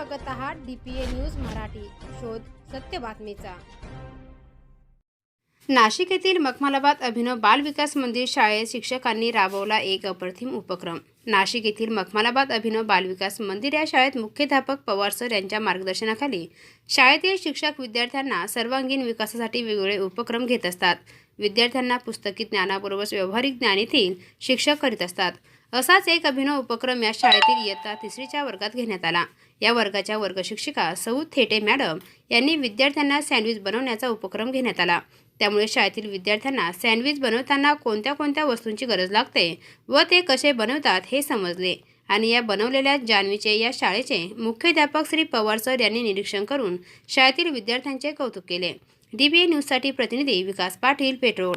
बघत आहात DPA news Marathi. शोध सत्य बातमीचा. नाशिक येथील मखमालाबाद अभिनव बाल विकास मंदिर शाळेत शिक्षकांनी राबवला एक अप्रतिम उपक्रम. नाशिक येथील मखमालाबाद अभिनव बालविकास मंदिर या शाळेत मुख्याध्यापक पवार सर यांच्या मार्गदर्शनाखाली शाळेतील शिक्षक विद्यार्थ्यांना सर्वांगीण विकासासाठी वेगवेगळे उपक्रम घेत असतात. विद्यार्थ्यांना पुस्तकी ज्ञानाबरोबरच व्यावहारिक ज्ञान येथील शिक्षक करीत असतात. असाच एक अभिनव उपक्रम या शाळेतील इयत्ता तिसरीच्या वर्गात घेण्यात आला. या वर्गाच्या वर्गशिक्षिका सौ थेटे मॅडम यांनी विद्यार्थ्यांना सँडविच बनवण्याचा उपक्रम घेण्यात आला. त्यामुळे शाळेतील विद्यार्थ्यांना सँडविच बनवताना कोणत्या कोणत्या वस्तूंची गरज लागते व ते कसे बनवतात हे समजले. आणि या बनवलेल्या जान्हवीचे या शाळेचे मुख्याध्यापक श्री पवार सर यांनी निरीक्षण करून शाळेतील विद्यार्थ्यांचे कौतुक केले. डी बी ए न्यूजसाठी प्रतिनिधी विकास पाटील पेट्रोल